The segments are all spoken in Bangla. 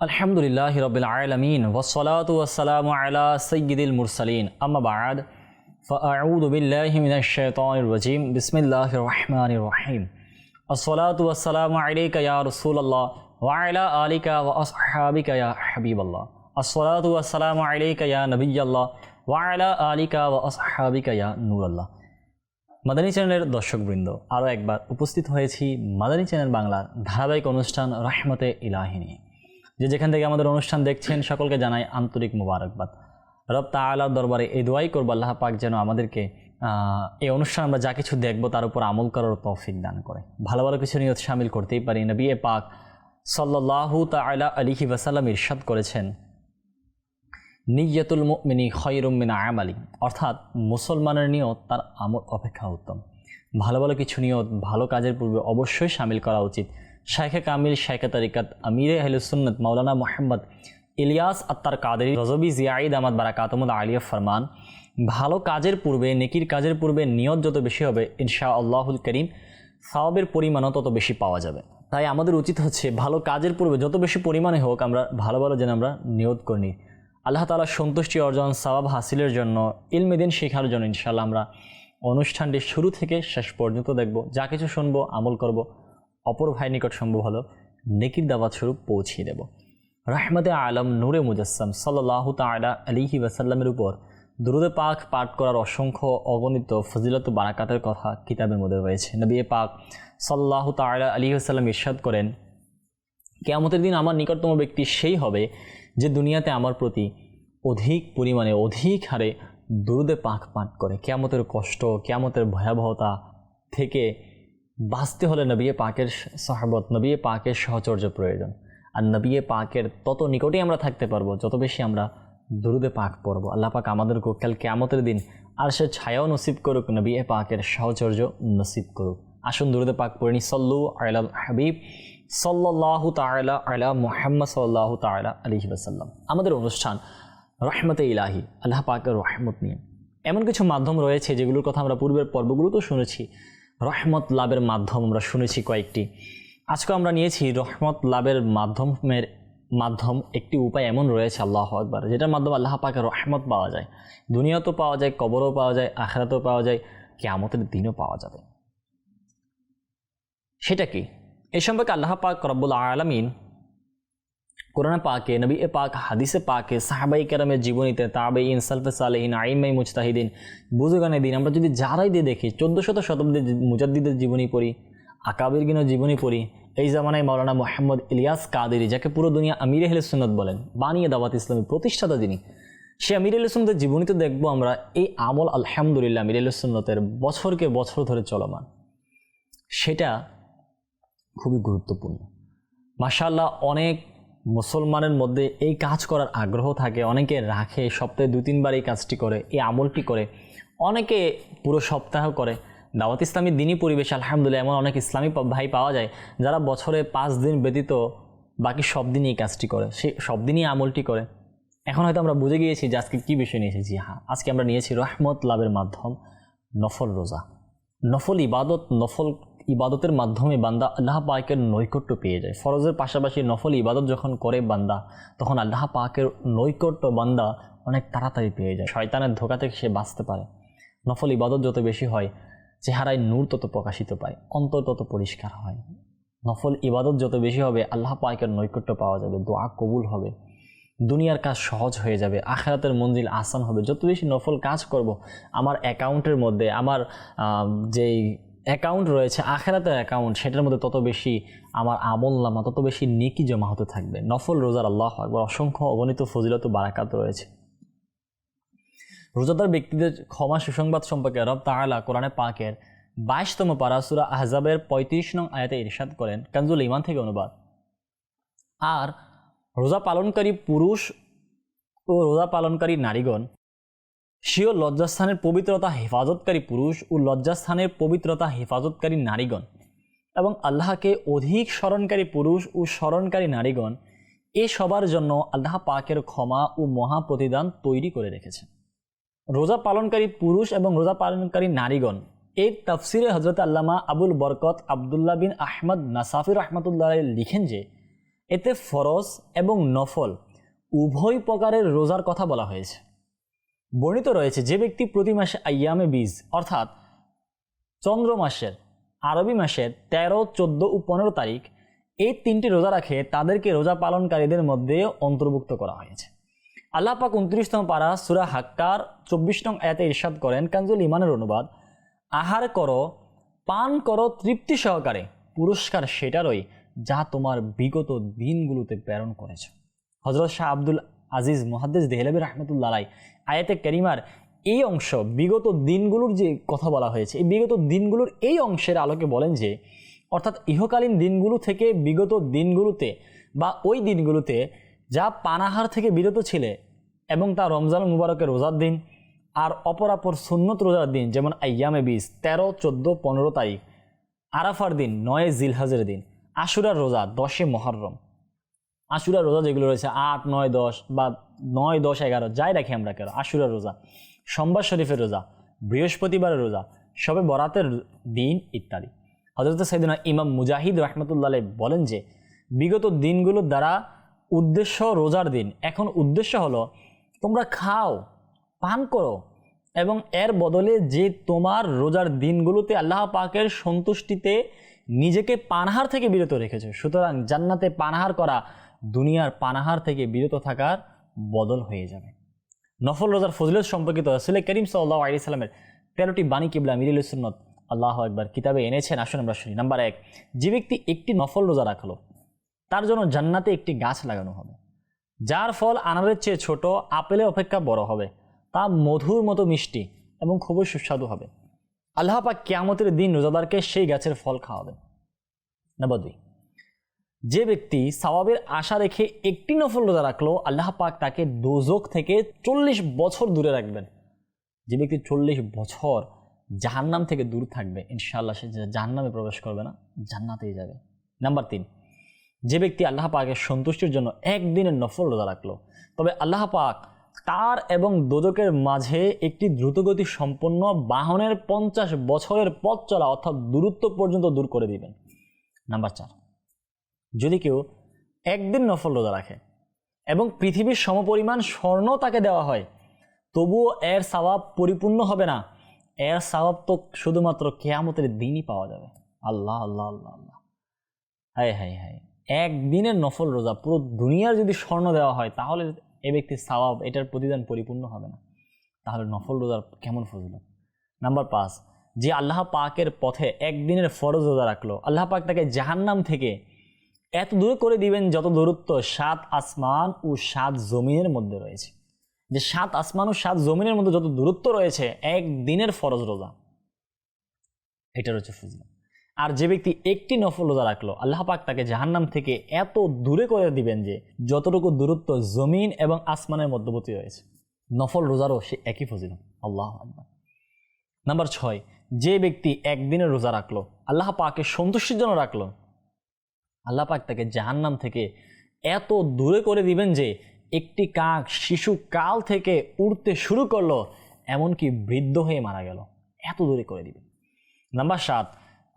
আলহামদুলিল্লাহ রবিল আলমিন ওসলাত ওসালাম আলা সৈয়দুল মুরসালিন আম্মা বাদ فأعوذ بالله من الشيطان الرجيم بسم الله الرحمن الرحيم الصلاة والسلام عليك يا رسول الله وعلى آلك وأصحابك يا حبيب الله الصلاة والسلام عليك يا نبي الله وعلى آلك وأصحابك يا نور الله মাদানী চ্যানেলের দর্শকবৃন্দ আরও একবার উপস্থিত হয়েছি মাদানী চ্যানেল বাংলার ধারাবাহিক অনুষ্ঠান রহমতে ইলাহি নিয়ে যে যেখান থেকে আমাদের অনুষ্ঠান দেখছেন, সকলকে জানাই আন্তরিক মুবারকবাদ। রব তাআলার দরবারে এই দোয়াই করব, আল্লাহ পাক যেন আমাদেরকে এই অনুষ্ঠান আমরা যা কিছু দেখব তার উপর আমল করার তৌফিক দান করে। ভালো ভালো কিছু নিয়ত সামিল করতেই পারি। নবী এ পাক সাল্লাহু তাআলা আলিহি ওয়াসাল্লাম ইরশাদ করেছেন, নিয়তুল মুমিনি খয়রুম মিন আমালি। অর্থাৎ মুসলমানের নিয়ত তার আমল অপেক্ষা উত্তম। ভালো ভালো কিছু নিয়ত, ভালো কাজের পূর্বে অবশ্যই সামিল করা উচিত। শাইখে কামিল, শাইখে তারিকাত আমিরে আহলুসুন্নত মাওলানা মোহাম্মদ ইলিয়াস আত্মার কাদের রজবি জিয়াইদ আহমদ বারাকাতমদ আলিয়া ফরমান, ভালো কাজের পূর্বে, নেকির কাজের পূর্বে নিয়ত যত বেশি হবে ইনশা আল্লাহুল করিম, সাওয়াবের পরিমাণও তত বেশি পাওয়া যাবে তাই আমাদের উচিত হচ্ছে ভালো কাজের পূর্বে যত বেশি পরিমাণে হোক আমরা ভালো ভালো যেন আমরা নিয়ত করি নিই। আল্লাহ তালা সন্তুষ্টি অর্জন, সওয়াব হাসিলের জন্য ইলমেদিন শেখার জন্য ইনশাল্লাহ আমরা অনুষ্ঠানটি শুরু থেকে শেষ পর্যন্ত দেখব যা কিছু শুনব, আমল করব অপর ভাই নিকট সম্ভব হলো নেকির দাওয়াত স্বরূপ পৌঁছিয়ে দেব। রাহমতে আলম নূরে মুজাসম সাল্লাহ তালা আলিহি ওয়াসাল্লামের উপর দুরুদে পাক পাঠ করার অসংখ্য অগণিত ফজিলত বারাকাতের কথা কিতাবের মধ্যে রয়েছে। নবী পাক সাল্লাহ তালা আলী আসাল্লাম ইরশাদ করেন, কেয়ামতের দিন আমার নিকটতম ব্যক্তি সেই হবে যে দুনিয়াতে আমার প্রতি অধিক পরিমাণে অধিক হারে দুরুদে পাক পাঠ করে। কেয়ামতের কষ্ট, কেয়ামতের ভয়াবহতা থেকে বাঁচতে হলে নবিয়ে পাকের সহাবত নবিয়ে পাকের সহচর্য প্রয়োজন। আর নবিয়ে পাকের তত নিকটেই আমরা থাকতে পারব, যত বেশি আমরা দুরুদে পাক পড়ব। আল্লাহ পাক আমাদের কাল কেয়ামতের দিন আর সে ছায়াও নসিব করুক নবিয়ে পাকের সহচর্য নসিব করুক। আসুন দুরুদে পাক পড়িনি সল্লু আলাল হাবিব সাল্লাহ তালা আলা মোহাম্মদ সাল্লাহ তালা আলহি আমাদের অনুষ্ঠান রহমতে ইলাহি, আল্লাহ পাকের রহমত নিয়ে। এমন কিছু মাধ্যম রয়েছে যেগুলোর কথা আমরা পূর্বের পর্বগুলোতেও শুনেছি। রহমত লাভের মাধ্যম আমরা শুনেছি কয়েকটি। আজকে আমরা নিয়েছি রহমত লাভের মাধ্যমের মাধ্যম একটি উপায় এমন রয়েছে, আল্লাহ আকবার, যেটার মাধ্যমে আল্লাহ পাকে রহমত পাওয়া যায়। দুনিয়াতেও পাওয়া যায়, কবরও পাওয়া যায়, আখরাতেও পাওয়া যায়, কেয়ামতের দিনও পাওয়া যাবে। সেটা কি? এ সম্পর্কে আল্লাহ পাক রব্বুল আলমিন কোরআন পাকে নবী এ পাক হাদিসে পাকে সাহাবাই কেরামের জীবনীতে তাবে ইন সালফে সালেহিন আইমাই মুজতাহিদিন বুজুগানে দিন আমরা যদি যারাই দিয়ে দেখি চোদ্দ শত শতাব্দীর মুজাদ্দিদের জীবনী পড়ি আকাবির গিনো জীবনী পড়ি এই জামানায় মৌলানা মোহাম্মদ ইলিয়াস কাদেরি যাকে পুরো দুনিয়া আমির আহলে সুন্নত বলেন বানিয়ে দাওয়াত ইসলামী প্রতিষ্ঠাতা যিনি সে আমির সুন্নতের জীবনীতে দেখব আমরা এই আমল আলহামদুলিল্লাহ আমির সুন্নতের বছরকে বছর ধরে চলমান সেটা খুবই গুরুত্বপূর্ণ মাশাল্লাহ অনেক মুসলমানের মধ্যে এই কাজ করার আগ্রহ থাকে। অনেকে রাখে, সপ্তাহে দু, তিনবার এই কাজটি করে, এই আমলটি করে। অনেকে পুরো সপ্তাহ করে। দাওয়াত ইসলামী দিনই পরিবেশ, আলহামদুলিল্লাহ, এমন অনেক ইসলামী ভাই পাওয়া যায় যারা বছরে পাঁচ দিন ব্যতীত বাকি সব দিনই এই কাজটি করে। সে সব দিনই আমলটি করে। এখন হয়তো আমরা বুঝে গিয়েছি যে আজকে কী বিষয় নিয়ে এসেছি। হ্যাঁ আজকে আমরা নিয়েছি রহমত লাভের মাধ্যম নফল রোজা। নফল ইবাদত, নফল ইবাদতের মাধ্যমে বান্দা আল্লাহ পাকের নৈকট্য পেয়ে যায়। ফরজের পাশাপাশি নফল ইবাদত যখন করে বান্দা, তখন আল্লাহ পাকের নৈকট্য বান্দা অনেক তাড়াতাড়ি পেয়ে যায়। শয়তানের ধোকা থেকে সে বাঁচতে পারে। নফল ইবাদত যত বেশি হয়, চেহারায় নূর তত প্রকাশিত পায়, অন্তর তত পরিষ্কার হয়। নফল ইবাদত যত বেশি হবে, আল্লাহ পাকের নৈকট্য পাওয়া যাবে, দোয়া কবুল হবে। দুনিয়ার কাজ সহজ হয়ে যাবে, আখেরাতের মঞ্জিল আসান হবে। যত বেশি নফল কাজ করব, আমার অ্যাকাউন্টের মধ্যে, আমার যেই অ্যাকাউন্ট রয়েছে, আখেরাতের অ্যাকাউন্ট, সেটার মধ্যে তত বেশি আমার আমল নামা, তত বেশি নেকি জমা হতে থাকবে। নফল রোজার আল্লাহ একবার অসংখ্য অগণিত ফজিলত বারাকাত রয়েছে। রোজাদার ব্যক্তিদের ক্ষমা সুসংবাদ সম্পর্কে রব তাআলা কোরআনে পাকের বাইশতম পারাসুরা আহজাবের পঁয়ত্রিশ নং আয়াতে ইরশাদ করেন, কানজুল ইমান থেকে অনুবাদ। আর রোজা পালনকারী পুরুষ ও রোজা পালনকারী নারীগণ স্বীয় লজ্জাস্থানের পবিত্রতা হেফাজতকারী পুরুষ ও লজ্জাস্থানের পবিত্রতা হেফাজতকারী নারীগণ। এবং আল্লাহকে অধিক স্মরণকারী পুরুষ ও স্মরণকারী নারীগণ, এ সবার জন্য আল্লাহ পাকের ক্ষমা ও মহা প্রতিদান তৈরি করে রেখেছেন। রোজা পালনকারী পুরুষ এবং রোজা পালনকারী নারীগণ, এর তাফসিরে হজরত আল্লামা আবুল বরকত আবদুল্লাহ বিন আহমদ নাসাফির রহমতুল্লাহ লিখেন যে, এতে ফরজ এবং নফল উভয় প্রকারের রোজার কথা বলা হয়েছে। বর্ণিত রয়েছে যে ব্যক্তি প্রতি মাসে আয়ামে বীজ, অর্থাৎ চন্দ্র মাসের, আরবি মাসের তেরো, চোদ্দ ও পনেরো তারিখ, এই তিনটি রোজা রাখে তাদেরকে রোজা পালনকারীদের মধ্যে অন্তর্ভুক্ত করা হয়েছে। আল্লাহ পাক উনত্রিশতম পারা সুরা হাক্কার চব্বিশ নং আয়াতে ইরশাদ করেন কাঞ্জুল ইমানের অনুবাদ, আহার করো, পান করো তৃপ্তি সহকারে, পুরস্কার সেটারই যা তোমার বিগত দিনগুলোতে প্রেরণ করেছে। হজরত শাহ আব্দুল আজিজ মহাদ্দেস দেহলাবি রহমতুল্লাহ আয়াতে করিমার এই অংশ, বিগত দিনগুলোর যে কথা বলা হয়েছে, এই বিগত দিনগুলোর এই অংশের আলোকে বলেন যে, অর্থাৎ ইহকালীন দিনগুলো থেকে বিগত দিনগুলোতে বা ওই দিনগুলোতে যা পানাহার থেকে বিরত ছিলে এবং তা রমজান মুবারকের রোজার দিন আর অপরাপর সুন্নত রোজার দিন, যেমন আয়ামে বিশ, তেরো, চোদ্দ, পনেরো তারিখ, আরাফার দিন, নয় জিলহাজের দিন, আশুরার রোজা দশে মহরম আশুরার রোজা যেগুলো রয়েছে, আট, নয়, দশ বা নয়, দশ, এগারো, যাই রাখি আমরা কেন, আশুরা রোজা, সোমবার শরীফের রোজা, বৃহস্পতিবারের রোজা, সবে বরাতের দিন ইত্যাদি। হজরত সাইদিনা ইমাম মুজাহিদ রহমতুল্লাহ বলেন যে, বিগত দিনগুলোর দ্বারা উদ্দেশ্য রোজার দিন। এখন উদ্দেশ্য হলো, তোমরা খাও, পান করো এবং এর বদলে যে তোমার রোজার দিনগুলোতে আল্লাহ পাকের সন্তুষ্টিতে নিজেকে পানাহার থেকে বিরত রেখেছো। সুতরাং জান্নাতে পানাহার করা দুনিয়ার পানাহার থেকে বিরত থাকার বদল হয়ে যাবে। নফল রোজার ফজলত সম্পর্কিত রসুল করিম সাল্লাহ আলি সাল্লামের তেরোটি বাণী কিবলা মিরিল সুন্নত আল্লাহ একবার কিতাবে এনেছেন, আসুন আমরা শুনি। নাম্বার এক, যে ব্যক্তি একটি নফল রোজা রাখল, তার জন্য জান্নাতে একটি গাছ লাগানো হবে, যার ফল আনারের চেয়ে ছোট, আপেলে অপেক্ষা বড় হবে, তা মধুর মতো মিষ্টি এবং খুবই সুস্বাদু হবে। আল্লাহ পাক কেয়ামতের দিন রোজাদারকে সেই গাছের ফল খাওয়াবে নাম্বার দুই যে ব্যক্তি সওয়াবের আশা রেখে একটি নফল রোজা রাখল, আল্লাহ পাক তাকে দোজক থেকে চল্লিশ বছর দূরে রাখবেন। যে ব্যক্তি চল্লিশ বছর জাহান্নাম থেকে দূর থাকবে, ইনশাআল্লাহ সে জাহান্নামে প্রবেশ করবে না, জান্নাতেই যাবে। নাম্বার তিন, যে ব্যক্তি আল্লাহ পাকের সন্তুষ্টির জন্য একদিনের নফল রোজা রাখল, তবে আল্লাহ পাক তার এবং দোজকের মাঝে একটি দ্রুতগতি সম্পন্ন বাহনের পঞ্চাশ বছরের পথ চলা অর্থাৎ দূরত্ব পর্যন্ত দূর করে দিবেন। নাম্বার চার যদি কেউ একদিন নফল রোজা রাখে এবং পৃথিবীর সমপরিমাণ স্বর্ণ তাকে দেওয়া হয়, তবুও এর সওয়াব পরিপূর্ণ হবে না। এর সওয়াব তো শুধুমাত্র কেয়ামতের দিনই পাওয়া যাবে। আল্লাহ আল্লাহ আল্লাহ আল্লাহ। হায় হায় হায়। একদিনের নফল রোজা পুরো দুনিয়ার যদি স্বর্ণ দেওয়া হয়, তাহলে এ ব্যক্তির সওয়াব এটার প্রতিদান পরিপূর্ণ হবে না। তাহলে নফল রোজার কেমন ফজল নাম্বার পাঁচ, যে আল্লাহ পাকের পথে একদিনের ফরজ রোজা রাখল, আল্লাহ পাক তাকে জাহান্নাম থেকে এত দূরে করে দিবেন যত দূরত্ব সাত আসমান ও সাত জমিনের মধ্যে রয়েছে। যে সাত আসমান ও সাত জমিনের মধ্যে যত দূরত্ব রয়েছে, এক দিনের ফরজ রোজা। এটা রয়েছে ফজল আর যে ব্যক্তি একটি নফল রোজা রাখল, আল্লাহ পাক তাকে জাহান্নাম থেকে এত দূরে করে দিবেন যে যতটুকু দূরত্ব জমিন এবং আসমানের মধ্যবর্তী রয়েছে, নফল রোজারও সে একই ফজিল আল্লাহ নাম্বার ছয়, যে ব্যক্তি একদিনের রোজা রাখল, আল্লাহ পাকে সন্তুষ্টির জন্য রাখল আল্লাহ পাক তাকে জাহান্নাম থেকে এত দূরে করে দিবেন যে একটি কাক শিশু কাল থেকে উড়তে শুরু করল, এমনকি বৃদ্ধ হয়ে মারা গেল। এত দূরে করে দিবেন। নাম্বার সাত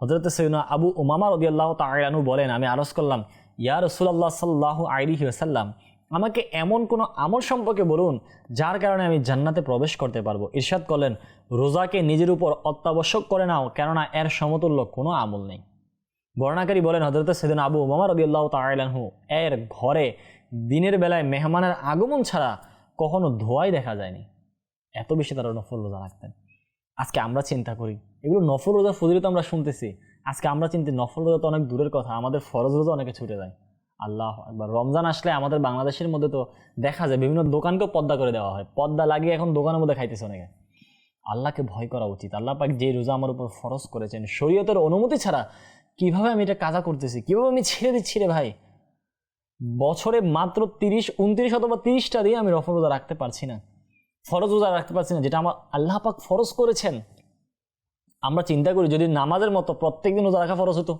হজরত সৈনা আবু উমামা রবি আল্লাহ তালু বলেন, আমি আরজ করলাম, ইয়া রসুল্লাহ সাল্লাহ আলিহি ওসাল্লাম আমাকে এমন কোনো আমল সম্পর্কে বলুন যার কারণে আমি জান্নাতে প্রবেশ করতে পারব। ইরশাদ করলেন, রোজাকে নিজের উপর অত্যাবশ্যক করে নাও, কেননা এর সমতুল্য কোনো আমল নেই। বর্ণাকারী বলেন হজরত সেদিন আবু মামা রবি আল্লাহ তালাহু এর ঘরে দিনের বেলায় মেহমানের আগমন ছাড়া কখনো ধোয়াই দেখা যায়নি। এত বেশি তারা নফল রোজা রাখতেন। আজকে আমরা চিন্তা করি, এগুলো নফল রোজা ফজিলত আমরা শুনতেছি। আজকে আমরা চিন্তি নফল রোজা তো অনেক দূরের কথা, আমাদের ফরজ রোজা অনেকে ছুটে যায়। আল্লাহ একবার রমজান আসলে আমাদের বাংলাদেশের মধ্যে তো দেখা যায়, বিভিন্ন দোকানকেও পদ্মা করে দেওয়া হয়। পদ্মা লাগিয়ে এখন দোকানের মধ্যে খাইতেছে অনেকে। আল্লাহকে ভয় করা উচিত। আল্লাহ পাক যে রোজা আমার উপর ফরজ করেছেন, শরীয়তের অনুমতি ছাড়া কীভাবে আমি এটা কাজা করতেছি? কীভাবে আমি ছেড়ে দিচ্ছি রে ভাই? বছরে মাত্র তিরিশ, উনত্রিশ অথবা তিরিশটা দিয়ে আমি রফল রোজা রাখতে পারছি না। ফরজ রোজা রাখতে পারছি না, যেটা আমার আল্লাহ পাক ফরজ করেছেন। আমরা চিন্তা করি, যদি নামাজের মতো প্রত্যেক দিন রোজা রাখা ফরজ হতো,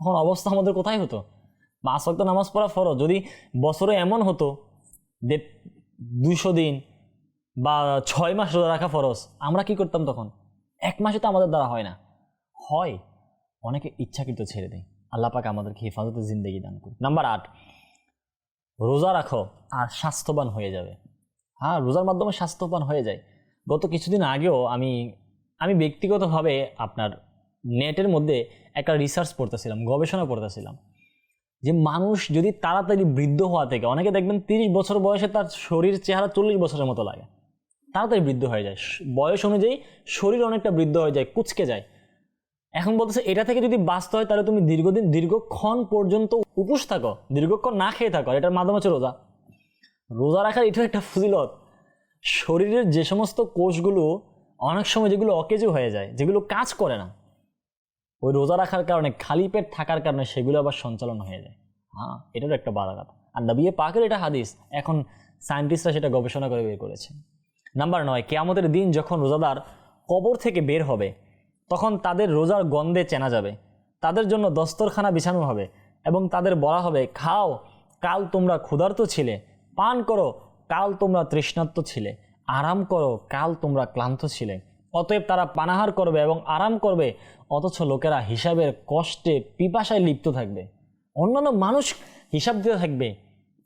তখন অবস্থা আমাদের কোথায় হতো? পাঁচ ওয়াক্ত নামাজ পড়া ফরজ। যদি বছরে এমন হতো যে দুশো দিন বা ছয় মাস রোজা রাখা ফরজ, আমরা কি করতাম তখন? এক মাসে তো আমাদের দ্বারা হয় না। হয়। অনেকে ইচ্ছাকৃত ছেড়ে দেয়। আল্লাহ পাক আমাদেরকে হেফাজতে জিন্দগি দান করুন নাম্বার আট, রোজা রাখো আর স্বাস্থ্যবান হয়ে যাবে। হ্যাঁ রোজার মাধ্যমে স্বাস্থ্যবান হয়ে যায়। গত কিছুদিন আগেও আমি আমি ব্যক্তিগতভাবে আপনার নেটের মধ্যে একটা রিসার্চ পড়তেছিলাম, গবেষণা পড়তেছিলাম। যে মানুষ যদি তাড়াতাড়ি বৃদ্ধ হওয়া থেকে, অনেকে দেখবেন তিরিশ বছর বয়সে তার শরীর চেহারা চল্লিশ বছরের মতো লাগে। তাড়াতাড়ি বৃদ্ধ হয়ে যায়। বয়স অনুযায়ী শরীর অনেকটা বৃদ্ধ হয়ে যায়, কুচকে যায়। এখন বলতেছে, এটা থেকে যদি বাঁচতে হয়, তাহলে তুমি দীর্ঘদিন, দীর্ঘক্ষণ পর্যন্ত উপোস থাকো। দীর্ঘক্ষণ না খেয়ে থাকো। এটার মাধ্যম হচ্ছে রোজা। রোজা রাখার এটাও একটা ফজিলত। শরীরের যে সমস্ত কোষগুলো অনেক সময় যেগুলো অকেজো হয়ে যায়, যেগুলো কাজ করে না, ওই রোজা রাখার কারণে, খালি পেট থাকার কারণে সেগুলো আবার সঞ্চালন হয়ে যায়। হ্যাঁ এটারও একটা বাধা কথা। আর নবিয়ে পাকের এটা হাদিস, এখন সায়েন্টিস্টরা সেটা গবেষণা করে বের করেছে। নাম্বার নয়, কেয়ামতের দিন যখন রোজাদার কবর থেকে বের হবে তখন তাদের রোজার গন্ধে চেনা যাবে। তাদের জন্য দস্তরখানা বিছানো হবে এবং তাদের বলা হবে, খাও, কাল তোমরা ক্ষুধার্ত ছিলে। পান করো, কাল তোমরা তৃষ্ণার্ত ছিলে। আরাম করো, কাল তোমরা ক্লান্ত ছিলে। অতএব তারা পানাহার করবে এবং আরাম করবে, অথচ লোকেরা হিসাবের কষ্টে পিপাসায় লিপ্ত থাকবে। অন্যান্য মানুষ হিসাব দিতে থাকবে,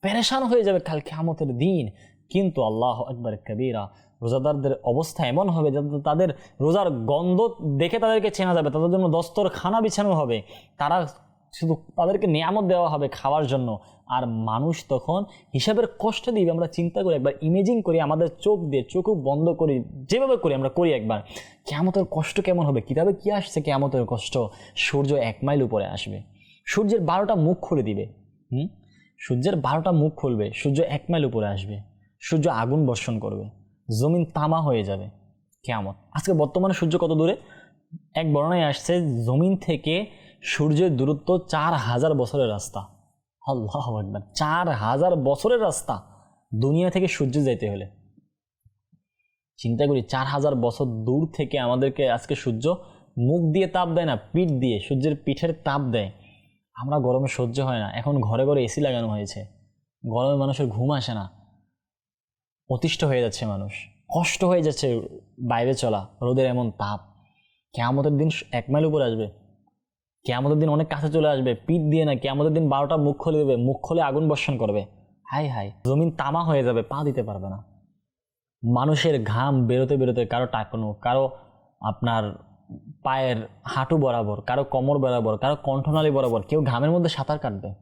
পেরেশান হয়ে যাবে কাল কেয়ামতের দিন। কিন্তু আল্লাহ একবার কবিরা রোজাদারদের অবস্থা এমন হবে যাতে তাদের রোজার গন্ধ দেখে তাদেরকে চেনা যাবে, তাদের জন্য দস্তর খানা বিছানো হবে। তারা শুধু তাদেরকে নিয়ামত দেওয়া হবে খাওয়ার জন্য। আর মানুষ তখন হিসাবের কষ্ট দিবে। আমরা চিন্তা করি, একবার ইমেজিং করি, আমাদের চোখ দিয়ে চোখও বন্ধ করি, যেভাবে করি আমরা করি একবার। কেয়ামতের কষ্ট কেমন হবে? কীভাবে কী আসছে কেয়ামতের কষ্ট? সূর্য এক মাইল উপরে আসবে। সূর্যের বারোটা মুখ খুলে দিবে। হুম? সূর্যের বারোটা মুখ খুলবে। সূর্য এক মাইল উপরে আসবে। সূর্য আগুন বর্ষণ করবে। জমিন তামা হয়ে যাবে। কেমন আজকে বর্তমানে সূর্য কত দূরে? এক বর্ণনায় আসছে, জমিন থেকে সূর্যের দূরত্ব চার হাজার বছরের রাস্তা। আল্লাহ চার হাজার বছরের রাস্তা দুনিয়া থেকে সূর্য যাইতে হলে। চিন্তা করি, চার হাজার বছর দূর থেকে আমাদেরকে আজকে সূর্য মুখ দিয়ে তাপ দেয় না, পিঠ দিয়ে, সূর্যের পিঠের তাপ দেয়। আমরা গরমে সহ্য হয় না। এখন ঘরে ঘরে এসি লাগানো হয়েছে। গরমে মানুষের ঘুম আসে না। অতিষ্ঠ হয়ে যাচ্ছে মানুষ। কষ্ট হয়ে যাচ্ছে বাইরে চলা, রোদের এমন তাপ। কেয়ামতের দিন এক মাইল উপরে আসবে। কেয়ামতের দিন অনেক কাছে চলে আসবে, পিঠ দিয়ে না, কেয়ামতের দিন বারোটা মুখ খুলে দেবে, মুখ খুলে আগুন বর্ষণ করবে। হাই হাই, জমিন তামা হয়ে যাবে, পা দিতে পারবে না। মানুষের ঘাম বেরোতে বেরোতে কারও টাকানো, কারও আপনার পায়ের হাঁটু বরাবর, কারও কোমর বরাবর, কারও কণ্ঠনালী বরাবর, কেউ ঘামের মধ্যে সাঁতার কাটবে।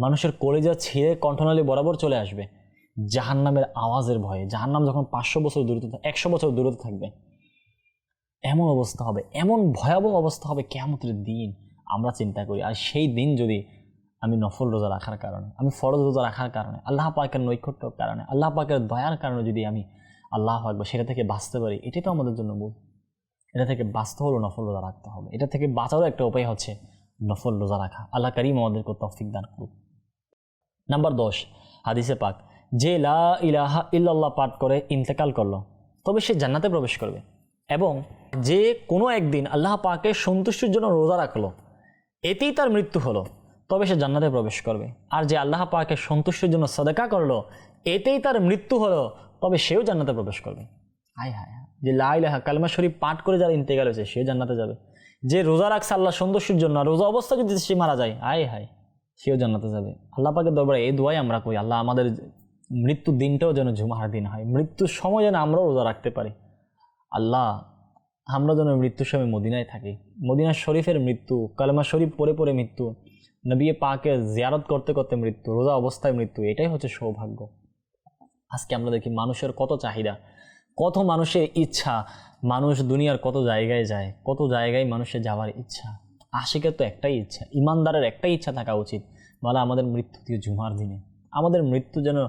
মানুষের কলেজা ছিঁড়ে কণ্ঠনালী বরাবর চলে আসবে। জাহান্নামের আওয়াজের ভয়ে। জাহান্নাম যখন পাঁচশো বছর দূরত্ব একশো বছর দূরত্ব থাকবে, এমন অবস্থা হবে, এমন ভয়াবহ অবস্থা হবে কেয়ামতের দিন, আমরা চিন্তা করি। আর সেই দিন যদি আমি নফল রোজা রাখার কারণে, আমি ফরজ রোজা রাখার কারণে, আল্লাহ পাকের নৈকট্যর কারণে, আল্লাহ পাকের দয়ার কারণে যদি আমি আল্লাহ একবার সেটা থেকে বাঁচতে পারি, এটাই তো আমাদের জন্য বোধ এটা থেকে বাঁচতে হলেও নফল রোজা রাখতে হবে। এটা থেকে বাঁচারও একটা উপায় হচ্ছে নফল রোজা রাখা। আল্লাহ করিম আমাদেরকে তৌফিক দান করুক। নাম্বার দশ, হাদিসে পাক যে লা ইলাহা ইল্লাল্লাহ পাঠ করে ইন্তেকাল করল, তবে সে জান্নাতে প্রবেশ করবে। এবং যে কোনো একদিন আল্লাহ পাকের সন্তুষ্টির জন্য রোজা রাখল, এতেই তার মৃত্যু হলো, তবে সে জান্নাতে প্রবেশ করবে। আর যে আল্লাহ পাকের সন্তুষ্টির জন্য সদেকা করল, এতেই তার মৃত্যু হলো, তবে সেও জান্নাতে প্রবেশ করবে। হায় হায়। যে লাইলাহা কালমা শরীফ পাঠ করে যারা ইন্তেকাল হয়েছে, সেও জান্নাতে যাবে। যে রোজা রাখছে আল্লাহ সন্তুষ্টির জন্য রোজা অবস্থা যদি সে মারা যায়, আয় হায়, সেও জান্নাতে যাবে। আল্লাহ পাকের দরবারে এই দোয়াই আমরা কই আল্লাহ আমাদের মৃত্যুর দিনটাও যেন ঝুমার দিন হয়। মৃত্যুর সময় যেন আমরাও রোজা রাখতে পারি। আল্লাহ, আমরা যেন মৃত্যুর সময় মদিনায় থাকি। মদিনা শরীফের মৃত্যু, কালেমা শরীফ পরে পরে মৃত্যু নবিয়ে পাকে জিয়ারত করতে করতে মৃত্যু, রোজা অবস্থায় মৃত্যু, এটাই হচ্ছে সৌভাগ্য। আজকে আমরা দেখি মানুষের কত চাহিদা, কত মানুষের ইচ্ছা, মানুষ দুনিয়ার কত জায়গায় যায়, কত জায়গায় মানুষের যাওয়ার ইচ্ছা। আশিকের তো একটাই ইচ্ছা, ইমানদারের একটাই ইচ্ছা থাকা উচিত, বলা আমাদের মৃত্যু দিয়ে জুমার দিনে। আমাদের মৃত্যু যেন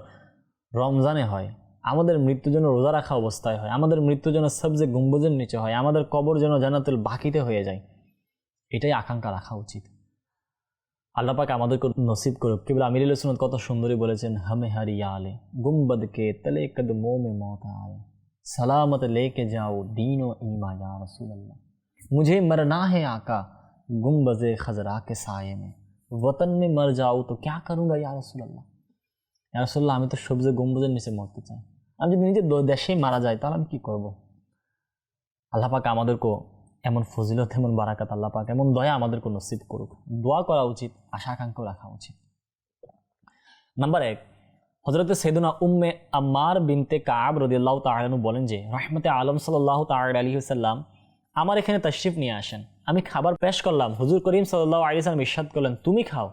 রমজানে হয় আমাদের মৃত্যু যেন রোজা রাখা অবস্থায় হয় আমাদের মৃত্যু যেন সবজে গম্বুজের নিচে হয় আমাদের কবর যেন জানাতুল বাকিতে হয়ে যায় এটাই আকাঙ্ক্ষা রাখা উচিত আল্লাহ পাক আমাদেরকে নসিব করুক কেবল আমির সুনত কত সুন্দরী বলেছেন হমে হারি আলে গুম্বদ কে তলে কদ মো মে মত আয়ে सलामत लेके जाओ दीन व ईमा या रसूल अल्लाह मुझे मरना है आका गुम्बज खजरा के साये में वतन में मर जाओ तो क्या करूँगा या रसूल अल्लाह ইয়া আমি তো সবজি গম্বুজের নিচে মরতে চাই। আমি যদি নিজের দেশেই মারা যাই, তাহলে আমি কী করব? আল্লাহ পাক আমাদেরকেও এমন ফজিলত, এমন বারাকাত, আল্লাহ পাক এমন দয়া আমাদেরকে নসিব করুক। দোয়া করা উচিত, আশা আকাঙ্ক্ষা রাখা উচিত। নাম্বার এক হজরত সৈদুনা উম্মে আম্মার বিনতে কাব রদিয়াল্লাহ তালানু বলেন যে, রহমতে আলম সাল্লাহ তাল আলী সাল্লাম আমার এখানে তশরিফ নিয়ে আসেন। আমি খাবার পেশ করলাম। হুজুর করিম সাল্লাহ আলী সাল্লাম ইরশাদ করলেন, তুমি খাও।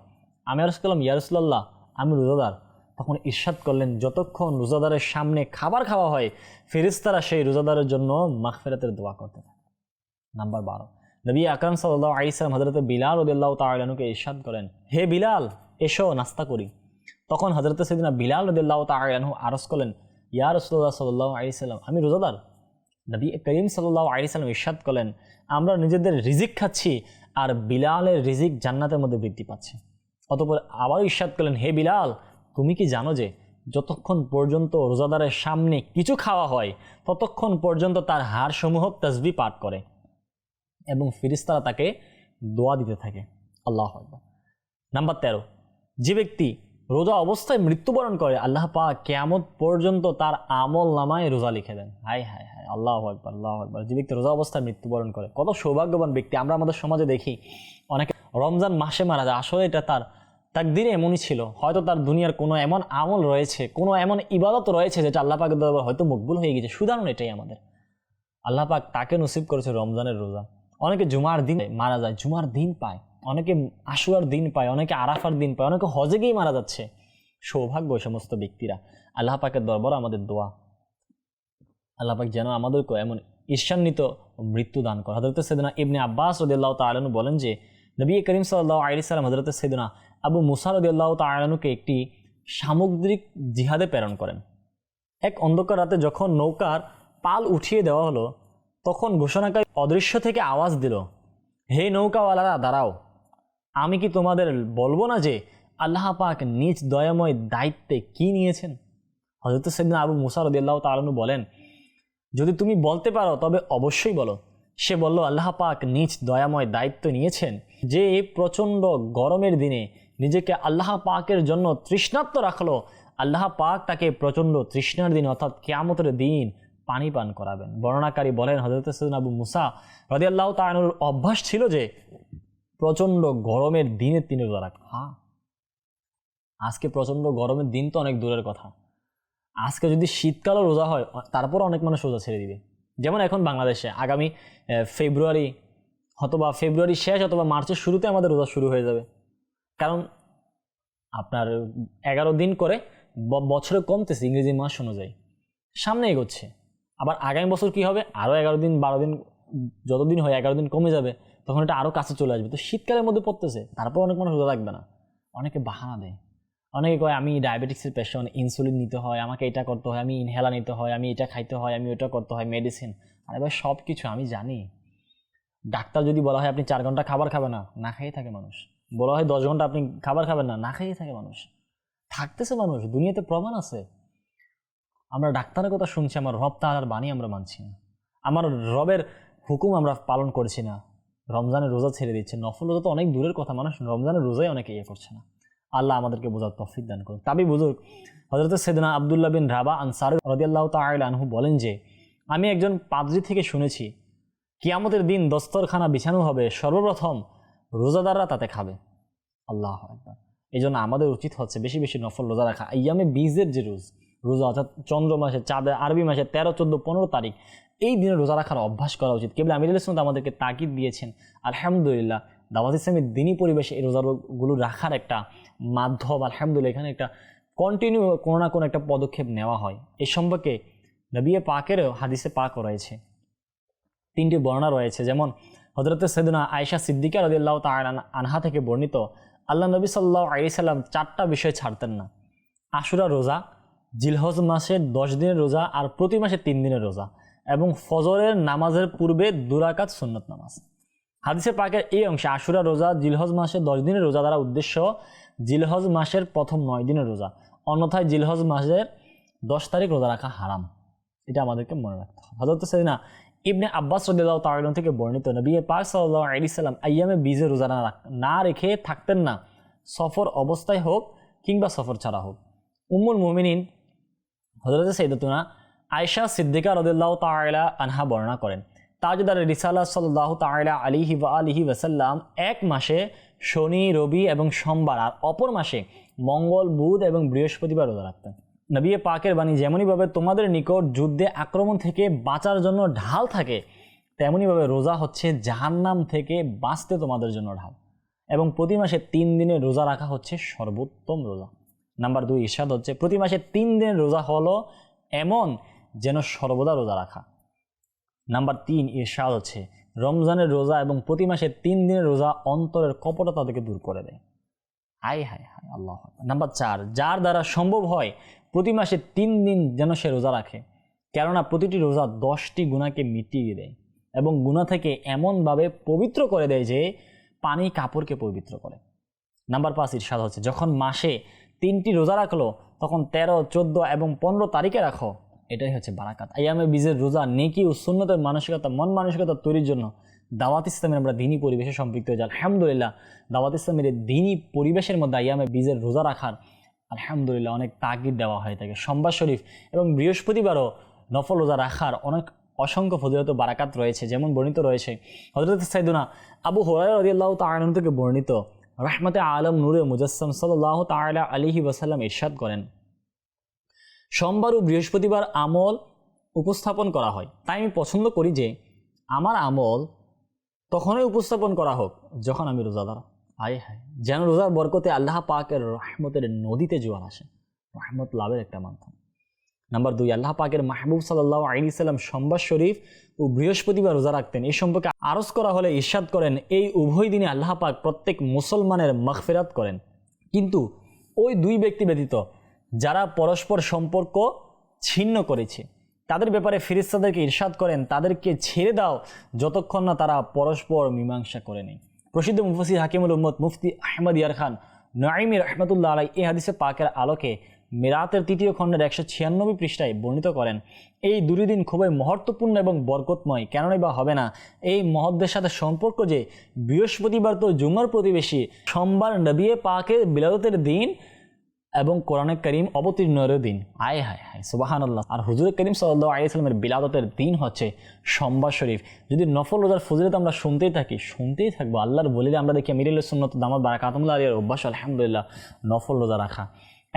আমি আরস করলাম ইয়ারসুল্লাহ আমি রোজাদার। তখন ইরশাদ করলেন, যতক্ষণ রোজাদারের সামনে খাবার খাওয়া হয় ফেরিস্তারা সেই রোজাদারের জন্য মাখফেরাতের দোয়া করতে থাকে। নাম্বার বারো। নবী আকরম সাল্লাহ আলিসাল্লাম হজরত বিলাল রদুল্লাহ তালানুকে ইরশাদ করেন, হে বিলাল, এসো, নাস্তা করি। তখন হজরত সৈদিনা বিলাল রদুল্লাহ তালাহু আরস করলেন, ইয়া রসুল্লাহ সাল্লাহ আলিসাল্লাম আমি রোজাদার? নবী করিম সাল্লাহ আলিসাল্লাম ইরশাদ করলেন, আমরা নিজেদের রিজিক খাচ্ছি আর বিলালের রিজিক জান্নাতের মধ্যে বৃদ্ধি পাচ্ছে। অতপর আবার ইরশাদ করলেন, হে বিলাল তুমি কি জানো যে যতক্ষণ পর্যন্ত রোজাদারের সামনে কিছু খাওয়া হয়, ততক্ষণ পর্যন্ত তার হাড়সমূহ তসবি পাঠ করে এবং ফিরিস্তারা তাকে দোয়া দিতে থাকে। আল্লাহ নাম্বার তেরো, যে ব্যক্তি রোজা অবস্থায় মৃত্যুবরণ করে, আল্লাহ পাক কেয়ামত পর্যন্ত তার আমল নামায় রোজা লিখে দেন। হাই হাই হাই আল্লাহ আকবার আল্লাহ আকবার। যে ব্যক্তি রোজা অবস্থায় মৃত্যুবরণ করে, কত সৌভাগ্যবান ব্যক্তি। আমরা আমাদের সমাজে দেখি, অনেকে রমজান মাসে মারা যায়, আসলে এটা তার তাকদিরে এমনই ছিল। হয়তো তার দুনিয়ার কোনো এমন আমল রয়েছে, কোনো এমন ইবাদত রয়েছে যেটা আল্লাহ পাকের দরবার হয়তো মকবুল হয়ে গেছে সুদারণ এটাই আমাদের। আল্লাহ পাক তাকে নসিব করেছে রমজানের রোজা। অনেকে জুমার দিন মারা যায়, জুমার দিন পায়। অনেকে আশুয়ার দিন পায়, অনেকে আরাফার দিন পায়, অনেকে হজে গিয়েই মারা যাচ্ছে। সৌভাগ্য সমস্ত ব্যক্তিরা। আল্লাহ পাকের দরবার আমাদের দোয়া। আল্লাহ পাক যেন আমাদেরকে এমন ঈর্ষান্বিত মৃত্যু দান করে। হজরত সেদিনা ইবনে আব্বাস রদিয়াল্লাহ তালনু বলেন যে, নবী করিম সাল্লাহ আলি সাল্লাম হজরত সেদিনা আবু মুসা রদিয়াল্লাহ তালনুকে একটি সামুদ্রিক জিহাদে প্রেরণ করেন। এক অন্ধকার রাতে যখন নৌকার পাল উঠিয়ে দেওয়া হলো, তখন ঘোষণাকারী অদৃশ্য থেকে আওয়াজ দিল, হে নৌকাওয়ালারা, দাঁড়াও। আমি কি তোমাদের বলব না যে আল্লাহ পাক নিজ দয়াময় দায়িত্বে কি নিয়েছেন? হজরত সেদিন আবু মুসা রদিয়াল্লাহ তালনু বলেন, যদি তুমি বলতে পারো, তবে অবশ্যই বলো। সে বলল, আল্লাহ পাক নিজ দয়াময় দায়িত্ব নিয়েছেন যে প্রচণ্ড গরমের দিনে নিজেকে আল্লাহ পাকের জন্য তৃষ্ণাত্ম রাখল। আল্লাহ পাক তাকে প্রচণ্ড তৃষ্ণার দিন অর্থাৎ কেয়ামতের দিন পানি পান করাবেন। বর্ণনাকারী বলেন হজরত আবু মুসা রদিয়াল্লাহ তানুর অভ্যাস ছিল যে প্রচণ্ড গরমের দিনে তিনি রোজা রাখ হ্যাঁ আজকে প্রচণ্ড গরমের দিন তো অনেক দূরের কথা। আজকে যদি শীতকালও রোজা হয় তারপর অনেক মানুষ রোজা ছেড়ে দিবে। যেমন এখন বাংলাদেশে আগামী ফেব্রুয়ারি অথবা ফেব্রুয়ারি শেষ অথবা মার্চের শুরুতে আমাদের রোজা শুরু হয়ে যাবে। কারণ আপনার এগারো দিন করে বছরে কমতেছে ইংরেজি মাস অনুযায়ী। সামনে এগোচ্ছে। আবার আগামী বছর কি হবে? আরও এগারো দিন, বারো দিন, যতদিন হয় এগারো দিন কমে যাবে, তখন এটা আরও কাছে চলে আসবে। তো শীতকালের মধ্যে পড়তেছে, তারপর অনেক মানুষ রোজা রাখবে না। অনেকে বাহানা দেয়। অনেকে কয়, আমি ডায়াবেটিক্সের পেশেন্ট ইনসুলিন নিতে হয়, আমাকে এটা করতে হয়, আমি ইনহেলার নিতে হয়, আমি এটা খাইতে হয়, আমি ওটা করতে হয় মেডিসিন আর এবার সব কিছু আমি জানি। ডাক্তার যদি বলা হয়, আপনি চার ঘণ্টা খাবার খাবে না না খেয়ে থাকে মানুষ। বলা হয় দশ ঘণ্টা আপনি খাবার খাবেন না না খাইয়ে থাকে মানুষ। থাকতেছে মানুষ, দুনিয়াতে প্রমাণ আছে। আমরা ডাক্তারের কথা শুনছি, আমার রব তাহার বাণী আমরা মানছি না। আমার রবের হুকুম আমরা পালন করছি না। রমজানের রোজা ছেড়ে দিচ্ছে। নফল রোজা তো অনেক দূরের কথা, মানুষ রমজানের রোজাই অনেকে ইয়ে করছে না। আল্লাহ আমাদেরকে বোঝার তফিক দান করুন তাবি বুজুর্গ হজরত সেদিনা আবদুল্লাহ বিন রাবা আনসার রদিয়াল্লাহ আনহু বলেন যে, আমি একজন পাদ্রি থেকে শুনেছি, কিয়ামতের দিন দস্তরখানা বিছানো হবে, সর্বপ্রথম রোজাদাররা তাতে খাবে। আল্লাহ একবার এই জন্য আমাদের উচিত হচ্ছে বেশি বেশি নফল রোজা রাখা। ইয়ামে বীজের যে রোজ, রোজা অর্থাৎ চন্দ্র মাসে চাঁদে, আরবি মাসে তেরো, চোদ্দ, পনেরো তারিখ, এই দিনে রোজা রাখার অভ্যাস করা উচিত। কেবল আমির ইসলাম আমাদেরকে তাকিদ দিয়েছেন, আলহামদুলিল্লাহ, দাওয়াত ইসলামের দিনই পরিবেশে এই রোজাগুলো রাখার একটা মাধ্যম, আলহামদুলিল্লাহ, এখানে একটা কন্টিনিউ কোনো না কোনো একটা পদক্ষেপ নেওয়া হয়। এই সম্পর্কে নবিয়ে পাকেরও হাদিসে পাক রয়েছে। তিনটি বর্ণনা রয়েছে। যেমন হজরত সৈদুনা আয়সা সিদ্দিকা রদিল্লাহ তাল আনহা থেকে বর্ণিত আল্লাহ নবী সাল্লাহ সাল্লাম চারটা বিষয় ছাড়তেন না। আশুরা রোজা, জিলহজ মাসের দশ দিনের রোজা আর প্রতি মাসে তিন দিনের রোজা এবং ফজরের নামাজের পূর্বে দুরাকাত সুন্নত নামাজ। হাদিসে পাকের এই অংশে আশুরা রোজা, জিলহজ মাসে দশ দিনের রোজা দ্বারা উদ্দেশ্য জিলহজ মাসের প্রথম নয় দিনের রোজা, অন্যথায় জিলহজ মাসের দশ তারিখ রোজা রাখা হারাম। এটা আমাদেরকে মনে রাখতে হবে। হজরত সেদিনা ইবনে আব্বাস রদিল্লাহ তালন থেকে বর্ণিত নবী পাক সাল্লাহ আলি সাল্লাম আয়ামে বিজে রোজা না না রেখে থাকতেন না। সফর অবস্থায় হোক কিংবা সফর ছাড়া হোক। উম্মুল মুমিনিন হজরত সৈদতুনা আয়সা সিদ্দিকা রদুল্লাহ তালা আনহা বর্ণনা করেন, তাজদার রিসাল্লা সাল্লাহ তালা আলিহি ওয়া আলিহি ওয়াসাল্লাম এক মাসে শনি, রবি এবং সোমবার, আর অপর মাসে মঙ্গল, বুধ এবং বৃহস্পতিবার রোজা রাখতেন। নবী পাকের বাণী যেমনইভাবে তোমাদের নিকট যুদ্ধে আক্রমণ থেকে বাঁচার জন্য ঢাল থাকে তেমনইভাবে রোজা হচ্ছে জাহান্নাম থেকে বাঁচতে তোমাদের জন্য ঢাল। এবং প্রতি মাসে তিন দিনের রোজা রাখা হচ্ছে সর্বোত্তম রোজা। নাম্বার দুই, ইরশাদ হচ্ছে প্রতি মাসে তিন দিনের রোজা হলো এমন যেন সর্বদা রোজা রাখা। নাম্বার তিন, ইরশাদ হচ্ছে রমজানের রোজা এবং প্রতি মাসে তিন দিনের রোজা অন্তরের কপটতা থেকে দূর করে দেয়। হাই হায় হায়, আল্লাহ নাম্বার চার, যার দ্বারা সম্ভব হয় প্রতি মাসে তিন দিন যেন সে রোজা রাখে। কেননা প্রতিটি রোজা দশটি গুণাকে মিটিয়ে দেয় এবং গুণা থেকে এমনভাবে পবিত্র করে দেয় যে পানি কাপড়কে পবিত্র করে। নাম্বার পাঁচ ইরশাদ হচ্ছে, যখন মাসে তিনটি রোজা রাখল, তখন তেরো, চোদ্দ এবং পনেরো তারিখে রাখো। এটাই হচ্ছে বারাকাত। আইয়ামে বীজের রোজা নেকি ও সুন্নতের মানসিকতা, মন মানসিকতা তৈরির জন্য দাওয়াত ইসলামের আমরা দিনী পরিবেশে সম্পৃক্ত হয়ে যাই আলহামদুলিল্লাহ, দাওয়াত ইসলামের দিনী পরিবেশের মধ্যে আইয়ামে বীজের রোজা রাখার আলহামদুলিল্লাহ অনেক তাগিদ দেওয়া হয়ে থাকে সোমবার শরীফ এবং বৃহস্পতিবারও নফল রোজা রাখার অনেক অসংখ্য ফজিলত বারাকাত রয়েছে, যেমন বর্ণিত রয়েছে হজরত সাইদুনা আবু হরাই রদিয়াল্লাহ তালন থেকে বর্ণিত। রহমতে আলম নূরে মুজাসম সাল্লাহ তালা আলিহি ওয়াসাল্লাম ইরশাদ করেন, সোমবার ও বৃহস্পতিবার আমল উপস্থাপন করা হয়। তাই আমি পছন্দ করি যে আমার আমল তখনই উপস্থাপন করা হোক, যখন আমি রোজাদার হায় হায়। যেন রোজার বরকতে আল্লাহ পাকের রহমতের নদীতে জোয়ার আসে। রহমত লাভের একটা মাধ্যম। নাম্বার দুই, আল্লাহ পাকের মাহবুব সাল্লাহ আলী সাল্লাম সম্বাদ শরীফ ও বৃহস্পতিবার রোজা রাখতেন। এই সম্পর্কে আরজ করা হলে ইরশাদ করেন, এই উভয় দিনে আল্লাহ পাক প্রত্যেক মুসলমানের মাগফিরাত করেন। কিন্তু ওই দুই ব্যক্তি ব্যতীত যারা পরস্পর সম্পর্ক ছিন্ন করেছে, তাদের ব্যাপারে ফিরিস্তাদেরকে ইরশাদ করেন, তাদেরকে ছেড়ে দাও, যতক্ষণ না তারা পরস্পর মীমাংসা করে নেই। প্রসিদ্ধ মুফসি হাকিমুল উম্মদ মুফতি আহমদ ইয়ার খান নাইমি রহমতুল্লাহ আলাই এই হাদিসে পাকের আলোকে মেরাতের তৃতীয় খণ্ডের একশো ছিয়ানব্বই পৃষ্ঠায় বর্ণিত করেন। এই দুটি দিন খুবই মহত্বপূর্ণ এবং বরকতময় কেননাই বা হবে না? এই মহদ্দের সাথে সম্পর্ক যে বৃহস্পতিবার তো জুমার প্রতিবেশী, সোমবার নবিয়ে পাকের বিলাদতের দিন এবং কোরআনে করিম অবতীর্ণের দিন। আয়, হায় হায় সুবাহান আল্লাহ আর হুজুর করিম সাল্লাহ আলাইসলামের বিলাদতের দিন হচ্ছে সোমবার শরীফ। যদি নফল রোজার ফজিলত আমরা শুনতেই থাকি, শুনতেই থাকব। আল্লাহর বলিলে আমরা দেখি মিরিল সুন্নত, দামত বারাকাতমুল্লাহ আলিয়ার অভ্যাস, আলহামদুলিল্লাহ, নফল রোজা রাখা।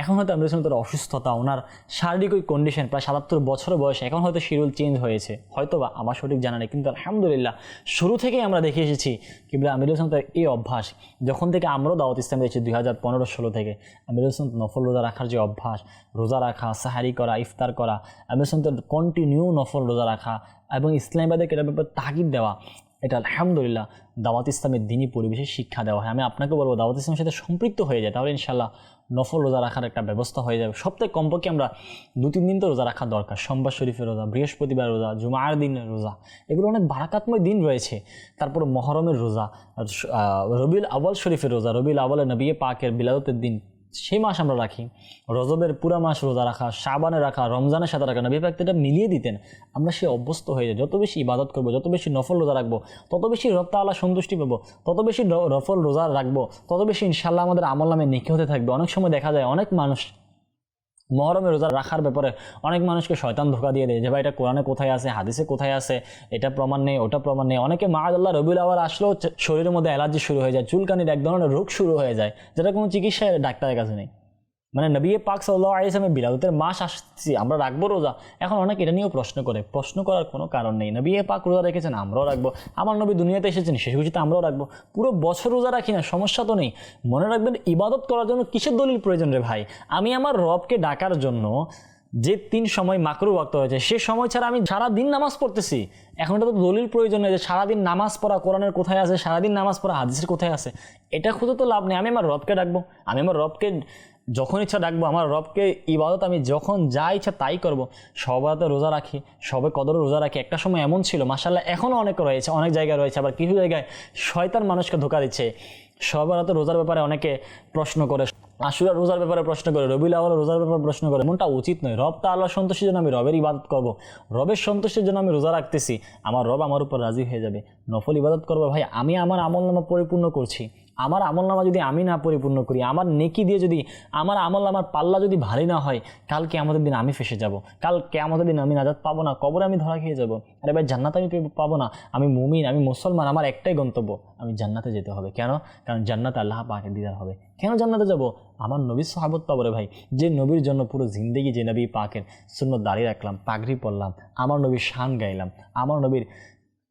এখন হয়তো আমিরুল সুন্নতের অসুস্থতা, ওনার শারীরিক ওই কন্ডিশন প্রায় সাতাত্তর বছর বয়সে, এখন হয়তো শিডিউল চেঞ্জ হয়েছে। হয়তো বা আমার সঠিক জানা নেই, কিন্তু আলহামদুলিল্লাহ, শুরু থেকেই আমরা দেখে এসেছি কিংবা আমিরুল তার এই অভ্যাস। যখন থেকে আমরাও দাওয়াত ইসলাম দিয়েছি দুই হাজার পনেরো ষোলো থেকে, আমিরুল সুন্ত নফল রোজা রাখার যে অভ্যাস, রোজা রাখা, সাহারি করা, ইফতার করা, আমিরুল তার কন্টিনিউ নফল রোজা রাখা এবং ইসলামাবাদের এটার ব্যাপারে তাগিদ দেওয়া এটা আলহামদুলিল্লাহ দাওয়াত ইসলামের দিনই পরিবেশে শিক্ষা দেওয়া হয়। আমি আপনাকে বলব, দাওয়াত ইসলামের সাথে সম্পৃক্ত হয়ে যায়, তাহলে ইনশাল্লাহ নফল রোজা রাখার একটা ব্যবস্থা হয়ে যাবে। সপ্তাহে কমপক্ষে আমরা দু তিন দিন তো রোজা রাখা দরকার। সোমবার শরীফের রোজা, বৃহস্পতিবার রোজা, জুমার দিনের রোজা, এগুলো অনেক বারাকাতময় দিন রয়েছে। তারপর মহরমের রোজা রবিউল আওয়াল শরীফের রোজা, রবিউল আওয়ালের নবী পাকের বিলাদতের দিন সেই মাস আমরা রাখি। রজবের পুরা মাস রোজা রাখা সাবানে রাখা, রমজানের সাথে রাখা, নবী পাক এটা মিলিয়ে দিতেন, আমরা সে অভ্যস্ত হয়ে যাই। যত বেশি ইবাদত করব, যত বেশি নফল রোজা রাখব, তত বেশি রব সন্তুষ্টি পাবো, তত বেশি রফল রোজা রাখব, তত বেশি ইনশাল্লাহ আমাদের আমল নামে নিখে হতে থাকবে। অনেক সময় দেখা যায় অনেক মানুষ মহরমে রোজা রাখার ব্যাপারে অনেক মানুষকে শয়তান ধোকা দিয়ে দেয় যে, ভাই, এটা কোরআনে কোথায় আছে? হাদিসে কোথায় আছে? এটা প্রমাণ নেই, ওটা প্রমাণ নেই। অনেকে মা মাহাদুল্লাহ রবিউল আওয়াল আসলেও শরীরের মধ্যে অ্যালার্জি শুরু হয়ে যায়, চুলকানির এক ধরনের রোগ শুরু হয়ে যায়, যেটা কোনো চিকিৎসায় ডাক্তারের কাছে নেই। মানে নবী পাক সাল্লাহ আলিয়ামের বিলাদতের মাস আসছি আমরা রাখব রোজা। এখন অনেক এটা নিয়েও প্রশ্ন করে, প্রশ্ন করার কোনো কারণ নেই। নবী পাক রোজা রেখেছেন, আমরাও রাখব। আমার নবী দুনিয়াতে এসেছেন, শেষ খুশিতে আমরাও রাখব। পুরো বছর রোজা রাখি না, সমস্যা তো নেই। মনে রাখবেন, ইবাদত করার জন্য কিসের দলিল প্রয়োজন রে ভাই? আমি আমার রবকে ডাকার জন্য যে তিন সময় মাকরু ওয়াক্ত হয়েছে, সে সময় ছাড়া আমি সারা দিন নামাজ পড়তেছি। এখন এটা তো দলিল প্রয়োজন নেই যে সারাদিন নামাজ পড়া কোরআনের কোথায় আছে, সারাদিন নামাজ পড়া হাদিসের কোথায় আছে। এটা খুঁজে তো লাভ নেই, আমি আমার রবকে ডাকবো। আমি আমার রবকে যখন ইচ্ছা ডাকবো, আমার রবকে ইবাদত আমি যখন যা ইচ্ছা তাই করব। সবাতে রোজা রাখি, সবে কদরও রোজা রাখি। একটা সময় এমন ছিল মাসাল্লাহ এখনও অনেক রয়েছে, অনেক জায়গায় রয়েছে, আবার কিছু জায়গায় শয়তান মানুষকে ধোকা দিচ্ছে। সবার তো রোজার ব্যাপারে অনেকে প্রশ্ন করে, আশুরা রোজার ব্যাপারে প্রশ্ন করে রবিল আওয়াল রোজার ব্যাপারে প্রশ্ন করে, এমনটা উচিত নয়। রব তা আল্লাহ সন্তুষ্টির জন্য আমি রবের ইবাদত করব, রবের সন্তুষ্টির জন্য আমি রোজা রাখতেছি, আমার রব আমার উপর রাজি হয়ে যাবে। নফল ইবাদত করব, ভাই, আমি আমার আমল নামা পরিপূর্ণ করছি। আমার আমল নামা যদি আমি না পরিপূর্ণ করি, আমার নেকি দিয়ে যদি, আমার আমল নামার পাল্লা যদি ভারী না হয় কালকে আমাদের দিন আমি ফেসে যাব। কালকে আমাদের দিন আমি নাজাদ পাবো না, কবরে আমি ধরা খেয়ে যাব। আরে ভাই, জান্নাত আমি পাবো না? আমি মুমিন, আমি মুসলমান, আমার একটাই গন্তব্য, আমি জান্নাতে যেতে হবে। কেন? কারণ জান্নাতে আল্লাহ পাকে দিদার হবে। কেন জান্নাতে যাব? আমার নবীর সাহাবত পাবো রে ভাই। যে নবীর জন্য পুরো জিন্দগি যে নবী পাকের শূন্য দাঁড়িয়ে রাখলাম, পাগড়ি পরলাম, আমার নবীর শান গাইলাম, আমার নবীর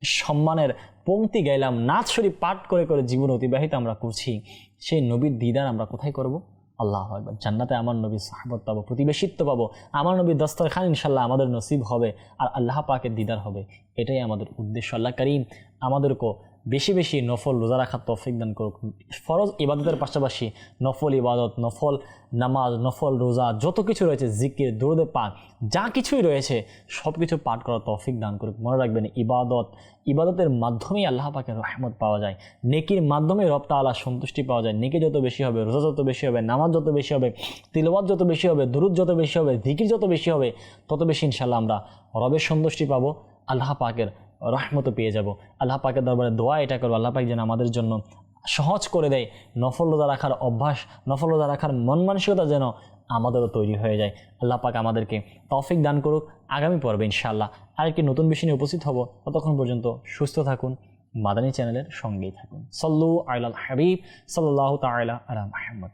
সম্মানের পংক্তি গাইলাম, নাচ শরীফ পাঠ করে করে জীবন অতিবাহিত আমরা করছি, সেই নবীর দিদার আমরা কোথায় করব? আল্লাহ একবার জান্নাতে আমার নবীর সাহাবত পাবো, প্রতিবেশিত্ব পাবো, আমার নবীর দস্তরখান ইনশাল্লাহ আমাদের নসিব হবে আর আল্লাহ পাকের দিদার হবে, এটাই আমাদের উদ্দেশ্য। আল্লাহ করিম আমাদেরকেও বেশি বেশি নফল রোজা রাখার তৌফিক দান করুক। ফরজ ইবাদতের পাশাপাশি নফল ইবাদত, নফল নামাজ, নফল রোজা, যত কিছু রয়েছে, জিকির দৌড়ে পাক যা কিছুই রয়েছে সব কিছু পাঠ করার তৌফিক দান করুক। মনে রাখবেন, ইবাদত, ইবাদতের মাধ্যমেই আল্লাহ পাকের রহমত পাওয়া যায়। নেকির মাধ্যমে রপ্তা আল্লাহ সন্তুষ্টি পাওয়া যায়। নেকি যত বেশি হবে, রোজা যত বেশি হবে, নামাজ যত বেশি হবে তিলবাদ যত বেশি হবে, দুরুদ যত বেশি হবে, জিকির যত বেশি হবে, তত বেশি ইনশাল্লাহ আমরা রবের সন্তুষ্টি পাবো, আল্লাহ পাকের রহমত পেয়ে যাব। আল্লাহ পাকের দরবারে দোয়া এটা করব, আল্লাহ পাক যেন আমাদের জন্য সহজ করে দেয়, নফল রোজা রাখার অভ্যাস, নফল রোজা রাখার মন মানসিকতা যেন আমাদেরও তৈরি হয়ে যায়। আল্লাহ পাক আমাদেরকে তৌফিক দান করুক, আগামী পর্বে ইনশাআল্লাহ আরেকটি নতুন বিষয় নিয়ে উপস্থিত হব। ততক্ষণ পর্যন্ত সুস্থ থাকুন, মাদানী চ্যানেলের সঙ্গেই থাকুন। সল্লু আলাল হাবিব সাল্লাহ তাআলা আলা মাহমদ